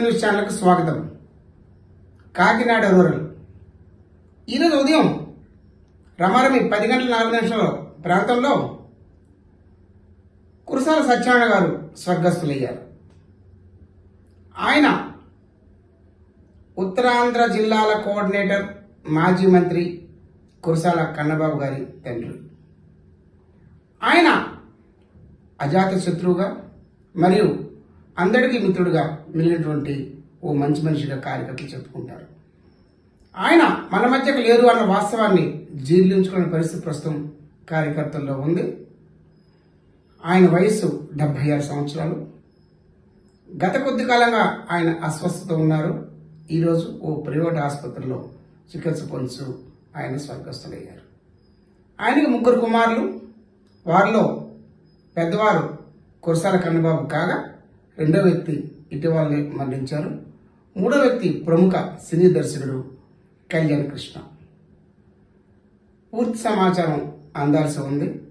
News ఛానల్కు స్వాగతం. Kakinada rural. ఈరోజు ఉదయం రమారమి పది గంటల నాలుగు నిమిషాల ప్రాంతంలో కురసాల సత్యనారాయణ గారు స్వర్గస్థులయ్యారు. ఆయన ఉత్తరాంధ్ర జిల్లాల కోఆర్డినేటర్ మాజీ మంత్రి కురసాల కన్నబాబు గారి తండ్రి. ఆయన అజాత శత్రువుగా మరియు అందరికీ మిత్రుడుగా మిగిలినటువంటి ఓ మంచి మనిషిగా కార్యకర్తలు చెప్పుకుంటారు. ఆయన మన మధ్యకు లేరు అన్న వాస్తవాన్ని జీర్ణించుకునే పరిస్థితి ప్రస్తుతం కార్యకర్తల్లో ఉంది. ఆయన వయస్సు డెబ్బై ఆరు సంవత్సరాలు. గత కొద్ది కాలంగా ఆయన అస్వస్థత ఉన్నారు. ఈరోజు ఓ ప్రైవేట్ ఆసుపత్రిలో చికిత్స పొందుతూ ఆయన స్వర్గస్థులయ్యారు. ఆయనకి ముగ్గురు కుమారులు. వారిలో పెద్దవారు కురసాల కన్నబాబు కాగా రెండో వ్యక్తి ఇటీవలనే మరణించారు. మూడో వ్యక్తి ప్రముఖ సినీ దర్శకుడు కళ్యాణ్ కృష్ణ. పూర్తి సమాచారం అందాల్సి ఉంది.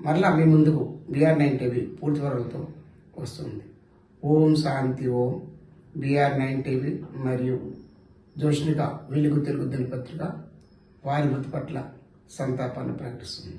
మరలా మీ ముందుకు బీఆర్ నైన్ టీవీ పూర్తి వరకుతో వస్తుంది. Om Shanti Om. BR nine TV మరియు జోష్నిక వెలుగు తెలుగు దినపత్రిక వారి మృతి పట్ల సంతాపాన్ని ప్రకటిస్తుంది.